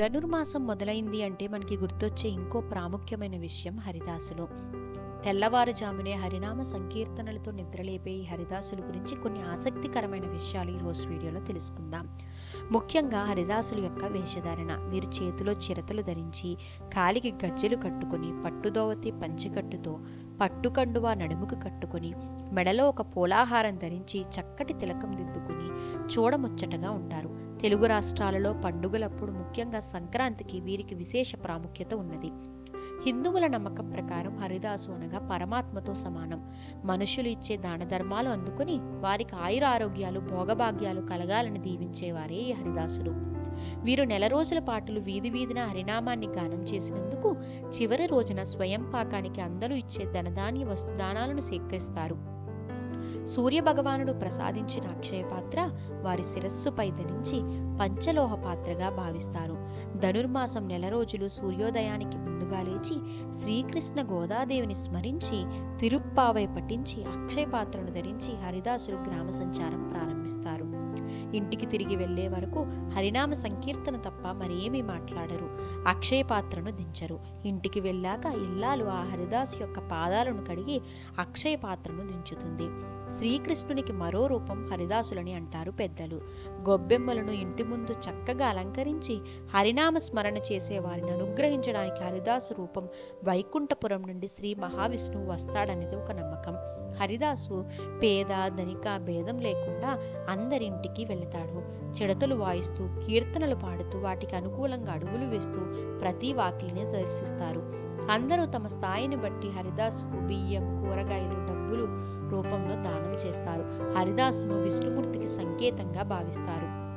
ధనుర్మాసం మొదలైంది అంటే మనకి గుర్తొచ్చే ఇంకో ప్రాముఖ్యమైన విషయం హరిదాసులు. తెల్లవారుజామునే హరినామ సంకీర్తనలతో నిద్రలేపే ఈ హరిదాసుల గురించి కొన్ని ఆసక్తికరమైన విషయాలు ఈరోజు వీడియోలో తెలుసుకుందాం. ముఖ్యంగా హరిదాసుల యొక్క వేషధారణ. వీరు చేతిలో చిరతలు ధరించి కాలికి గజ్జెలు కట్టుకుని పట్టుదోవతి పంచికట్టుతో పట్టుకండువా నడుముకు కట్టుకుని మెడలో ఒక పోలాహారం ధరించి చక్కటి తిలకం దిద్దుకుని చూడముచ్చటగా ఉంటారు. తెలుగు రాష్ట్రాలలో పండుగలప్పుడు ముఖ్యంగా సంక్రాంతికి వీరికి విశేష ప్రాముఖ్యత ఉన్నది. హిందువుల నమ్మకం ప్రకారం హరిదాసు అనగా పరమాత్మతో సమానం. మనుషులు ఇచ్చే దాన ధర్మాలు అందుకుని వారికి ఆయుర ఆరోగ్యాలు భోగభాగ్యాలు కలగాలని దీవించేవారే ఈ హరిదాసులు. వీరు నెల రోజుల పాటులు వీధి వీధిన హరినామాన్ని గానం చేసినందుకు చివరి రోజున స్వయం పాకానికి అందరూ ఇచ్చే ధనధాన్య వస్తుదానాలను సేకరిస్తారు. సూర్య భగవానుడు ప్రసాదించిన అక్షయ పాత్ర వారి శిరస్సుపై ధరించి పంచలోహ పాత్రగా భావిస్తారు. ధనుర్మాసం నెల రోజులు సూర్యోదయానికి ముందుగా లేచి శ్రీకృష్ణ గోదాదేవిని స్మరించి తిరుప్పావై పఠించి అక్షయ పాత్రను ధరించి హరిదాసులు గ్రామ సంచారం ప్రారంభిస్తారు. ఇంటికి తిరిగి వెళ్ళే వరకు హరినామ సంకీర్తన తప్ప మరేమీ మాట్లాడరు. అక్షయ పాత్రను దించరు. ఇంటికి వెళ్ళాక ఇల్లాలు ఆ హరిదాసు యొక్క పాదాలను కడిగి అక్షయ పాత్రను దించుతుంది. శ్రీకృష్ణునికి మరో రూపం హరిదాసులని అంటారు పెద్దలు. గొబ్బెమ్మలను ఇంటి ముందు చక్కగా అలంకరించి హరినామ స్మరణ చేసే వారిని అనుగ్రహించడానికి హరిదాసు రూపం వైకుంఠపురం నుండి శ్రీ మహావిష్ణువు వస్తాడనేది ఒక నమ్మకం. హరిదాసు పేద ధనిక భేదం లేకుండా అందరింటికి వెళతాడు. చెడతలు వాయిస్తూ కీర్తనలు పాడుతూ వాటికి అనుకూలంగా అడుగులు వేస్తూ ప్రతి వాకిలిని దర్శిస్తారు. అందరూ తమ స్థాయిని బట్టి హరిదాసుకు బియ్యం కూరగాయలు డబ్బులు రూపంలో దానం చేస్తారు. హరిదాసును విష్ణుమూర్తికి సంకేతంగా భావిస్తారు.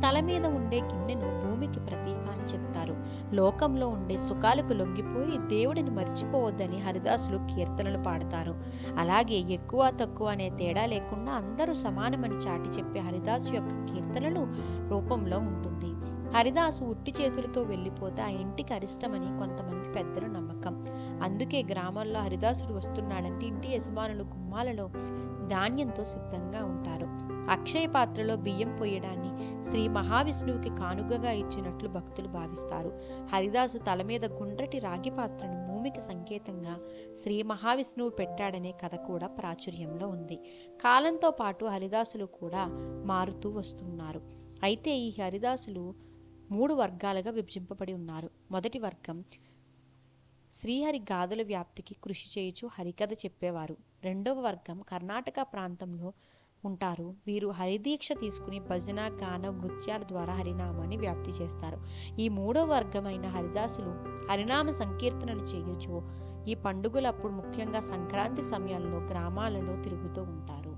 తల మీద ఉండే గిన్నెను భూమికి ప్రతీక అని చెప్తారు. లోకంలో ఉండే సుఖాలకు లొంగిపోయి దేవుడిని మర్చిపోవద్దని హరిదాసులు కీర్తనలు పాడతారు. అలాగే ఎక్కువ తక్కువ అనే తేడా లేకుండా అందరూ సమానమని చాటి చెప్పే హరిదాసు యొక్క కీర్తనలు రూపంలో ఉంటుంది. హరిదాసు ఉట్టి చేతులతో వెళ్ళిపోతే ఆ ఇంటికి అరిష్టమని కొంతమంది పెద్దల నమ్మకం. అందుకే గ్రామాల్లో హరిదాసుడు వస్తున్నాడంటే ఇంటి యజమానులు గుమ్మాలలో ధాన్యంతో సిద్ధంగా ఉంటారు. అక్షయ పాత్రలో బియ్యం పోయడాన్ని శ్రీ మహావిష్ణువుకి కానుకగా ఇచ్చినట్లు భక్తులు భావిస్తారు. హరిదాసు తల మీద గుండ్రటి రాగి పాత్రను భూమికి సంకేతంగా శ్రీ మహావిష్ణువు పెట్టాడనే కథ కూడా ప్రాచుర్యంలో ఉంది. కాలంతో పాటు హరిదాసులు కూడా మారుతూ వస్తున్నారు. అయితే ఈ హరిదాసులు మూడు వర్గాలుగా విభజింపబడి ఉన్నారు. మొదటి వర్గం శ్రీహరి గాథల వ్యాప్తికి కృషి చేయుచు హరికథ చెప్పేవారు. రెండవ వర్గం కర్ణాటక ప్రాంతంలో ఉంటారు. వీరు హరిదీక్ష తీసుకుని భజన గాన నృత్యాల ద్వారా హరినామాన్ని వ్యాప్తి చేస్తారు. ఈ మూడవ వర్గమైన హరిదాసులు హరినామ సంకీర్తనలు చేయొచ్చు ఈ పండుగలప్పుడు ముఖ్యంగా సంక్రాంతి సమయాల్లో గ్రామాలలో తిరుగుతూ ఉంటారు.